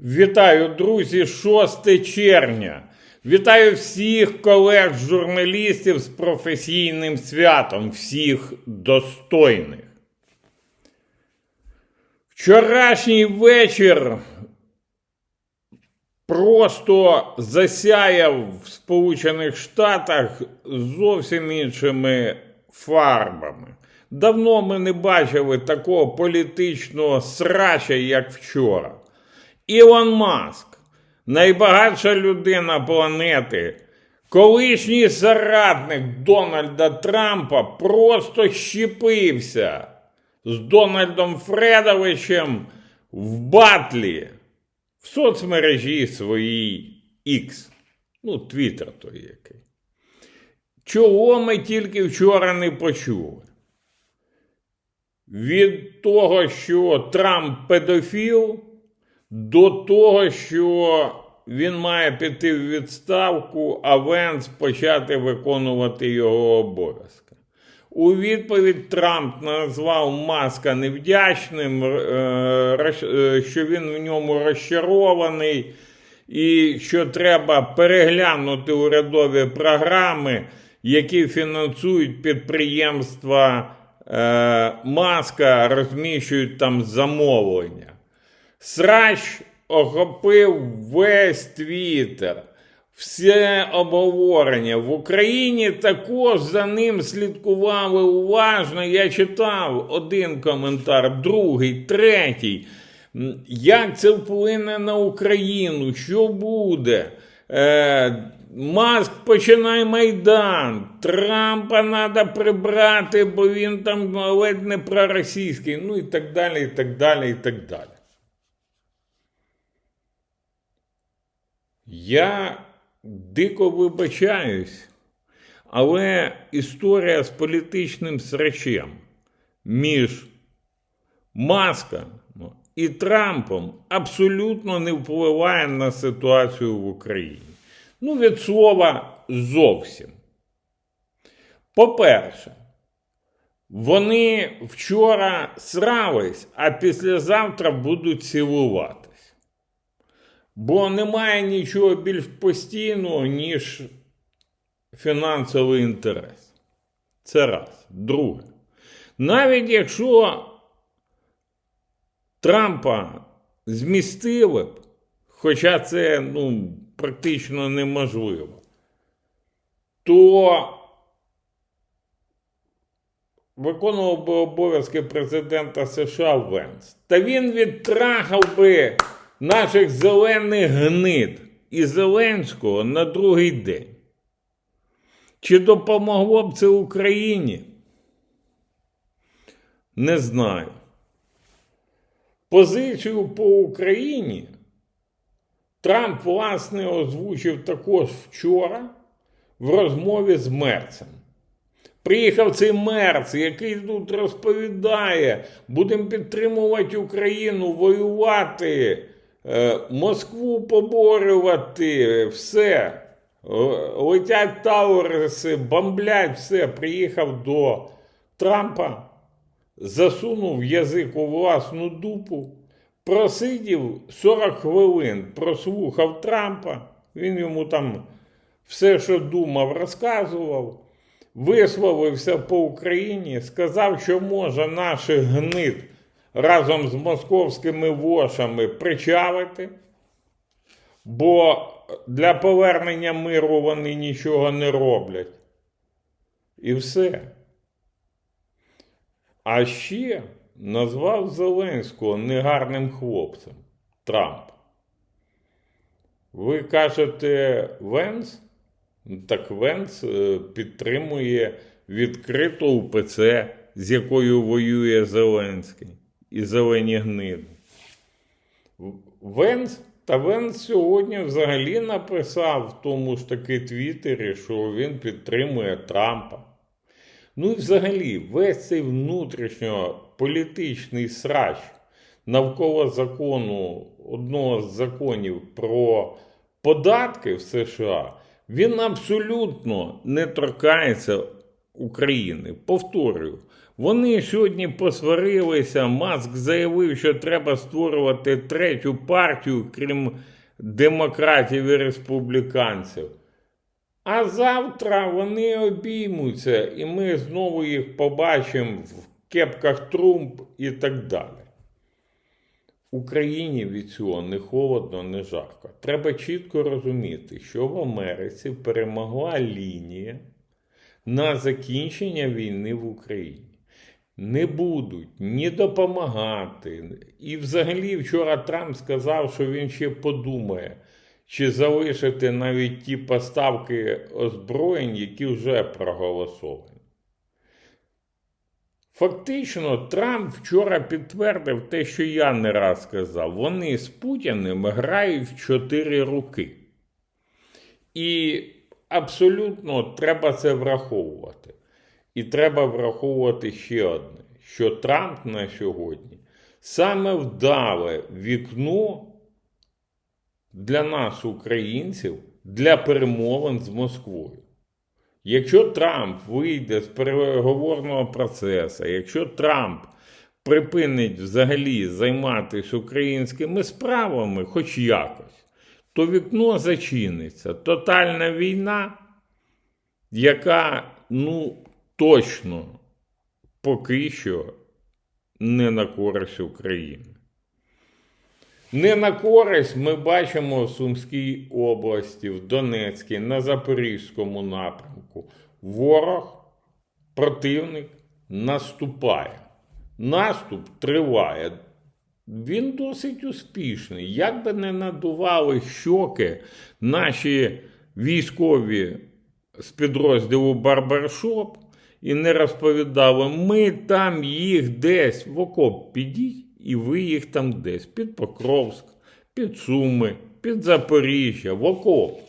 Вітаю, друзі, 6 червня. Вітаю всіх колег-журналістів з професійним святом, всіх достойних. Вчорашній вечір просто засяяв в Сполучених Штатах зовсім іншими фарбами. Давно ми не бачили такого політичного срача, як вчора. Ілон Маск, найбагатша людина планети, колишній соратник Дональда Трампа, просто щепився з Дональдом Фредовичем в батлі в соцмережі своїй X. Ну, Твіттер той який. Чого ми тільки вчора не почули? Від того, що Трамп педофіл, до того, що він має піти в відставку, а Венс почати виконувати його обов'язки. У відповідь Трамп назвав Маска невдячним, е, е, що він в ньому розчарований, і що треба переглянути урядові програми, які фінансують підприємства е, Маска, розміщують там замовлення. Срач охопив весь твіттер, все обговорення. В Україні також за ним слідкували уважно. Я читав один коментар, другий, третій. Як це вплине на Україну? Що буде? Е, Маск починає Майдан. Трампа треба прибрати, бо він там ледь не проросійський. Ну і так далі, і так далі, і так далі. Я дико вибачаюсь, але історія з політичним срачем між Маском і Трампом абсолютно не впливає на ситуацію в Україні. Ну, від слова зовсім. По-перше, вони вчора срались, а післязавтра будуть цілуватись. Бо немає нічого більш постійного, ніж фінансовий інтерес. Це раз. Друге. Навіть якщо Трампа змістили б, хоча це ну, практично неможливо, то виконував би обов'язки президента США Венс. Та він відтрахав би наших зелених гнид і Зеленського на другий день. Чи допомогло б це Україні? Не знаю. Позицію по Україні Трамп, власне, озвучив також вчора в розмові з Мерцем. Приїхав цей мерц, який тут розповідає, будемо підтримувати Україну, воювати, Москву поборювати, все. Е, Летять Тауреси, бомблять, все. Приїхав до Трампа, засунув язик у власну дупу, просидів 40 хвилин, прослухав Трампа, він йому там все, що думав, розказував висловився по Україні, сказав, що може наших гнид разом з московськими вошами причавити, бо для повернення миру вони нічого не роблять. І все. А ще назвав Зеленського негарним хлопцем Трамп. Ви кажете Венс? Так Венс е, підтримує відкриту УПЦ, з якою воює Зеленський і зелені гниди. Венс та Венс сьогодні взагалі написав в тому ж таки Твіттері, що він підтримує Трампа. Ну і взагалі, весь цей внутрішньополітичний срач навколо закону, одного з законів про податки в США, він абсолютно не торкається України. Повторюю, Вони сьогодні посварилися. Маск заявив, що треба створювати третю партію, крім демократів і республіканців. А завтра вони обіймуться, і ми знову їх побачимо в кепках Трумп і так далі. Україні від цього не холодно, не жарко. Треба чітко розуміти, що в Америці перемогла лінія на закінчення війни в Україні. Не будуть ні допомагати. І взагалі вчора Трамп сказав, що він ще подумає, чи залишити навіть ті поставки озброєнь, які вже проголосовані. Фактично, Трамп вчора підтвердив те, що я не раз сказав. Вони з Путіним грають в чотири руки. І абсолютно треба це враховувати. І треба враховувати ще одне: що Трамп на сьогодні саме вдале вікно для нас, українців, для перемовин з Москвою. Якщо Трамп вийде з переговорного процесу, якщо Трамп припинить взагалі займатися українськими справами, хоч якось, то вікно зачиниться. Тотальна війна, яка, ну, точно поки що не на користь України. Не на користь ми бачимо в Сумській області, в Донецькій, на Запорізькому напрямку. Ворог, противник наступає. Наступ триває. Він досить успішний. Як би не надували щоки наші військові з підрозділу Барбершоп і не розповідали, ми там їх десь в окоп підіть і ви їх там десь під Покровськ, під Суми, під Запоріжжя, в окоп.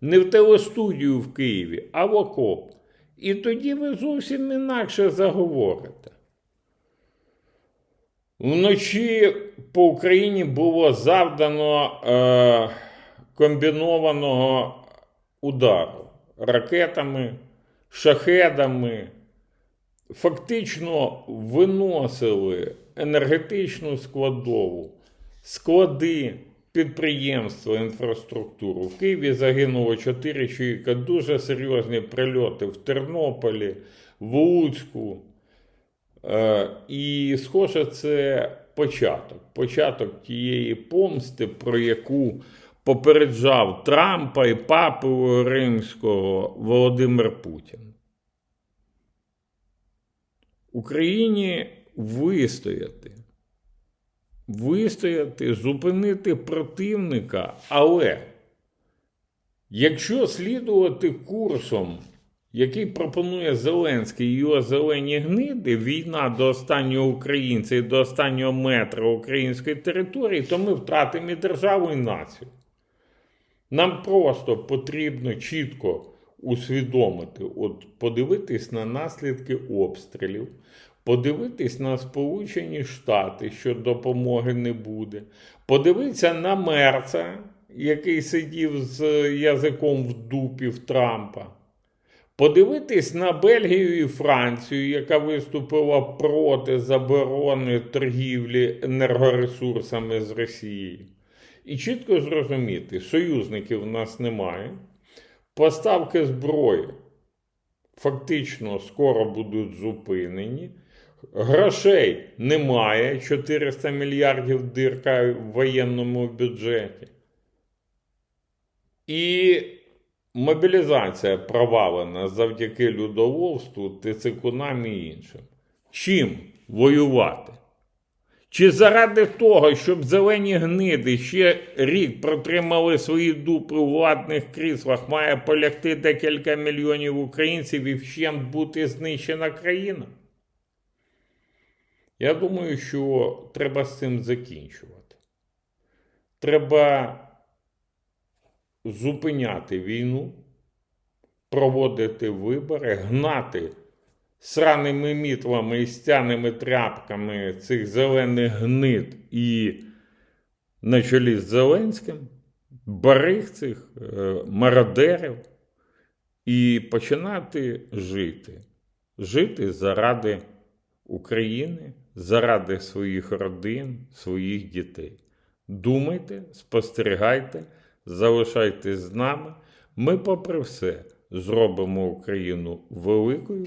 Не в телестудію в Києві, а в окоп. І тоді ви зовсім інакше заговорите. Вночі по Україні було завдано е, комбінованого удару ракетами, шахедами. Фактично виносили енергетичну складову, склади, підприємства, інфраструктуру. В Києві загинуло 4 чоловіка, дуже серйозні прильоти в Тернополі, в Луцьку. Е, І, схоже, це початок. Початок тієї помсти, про яку попереджав Трампа і Папу Римського Володимир Путін. Україні вистояти. Вистояти, зупинити противника, але якщо слідувати курсом, який пропонує Зеленський і його зелені гниди, війна до останнього українця і до останнього метра української території, то ми втратимо і державу і націю. Нам просто потрібно чітко усвідомити, от подивитись на наслідки обстрілів, подивитись на Сполучені Штати, що допомоги не буде, подивитися на Мерца, який сидів з язиком в дупі в Трампа. Подивитись на Бельгію і Францію, яка виступила проти заборони торгівлі енергоресурсами з Росією. І чітко зрозуміти, союзників в нас немає. Поставки зброї фактично скоро будуть зупинені. Грошей немає 400 мільярдів дирка в воєнному бюджеті. І мобілізація провалена завдяки людоловству, тицикунам і іншим. Чим воювати? Чи заради того, щоб зелені гниди ще рік протримали свої дупи у владних кріслах, має полягти декілька мільйонів українців і вщент бути знищена країна? Я думаю, що треба з цим закінчувати. Треба зупиняти війну, проводити вибори, гнати сраними мітлами і стяними тряпками цих зелених гнид і на чолі з Зеленським, барих цих е, мародерів і починати жити. Жити заради України заради своїх родин, своїх дітей. Думайте, спостерігайте, залишайтесь з нами. Ми, попри все, зробимо Україну великою,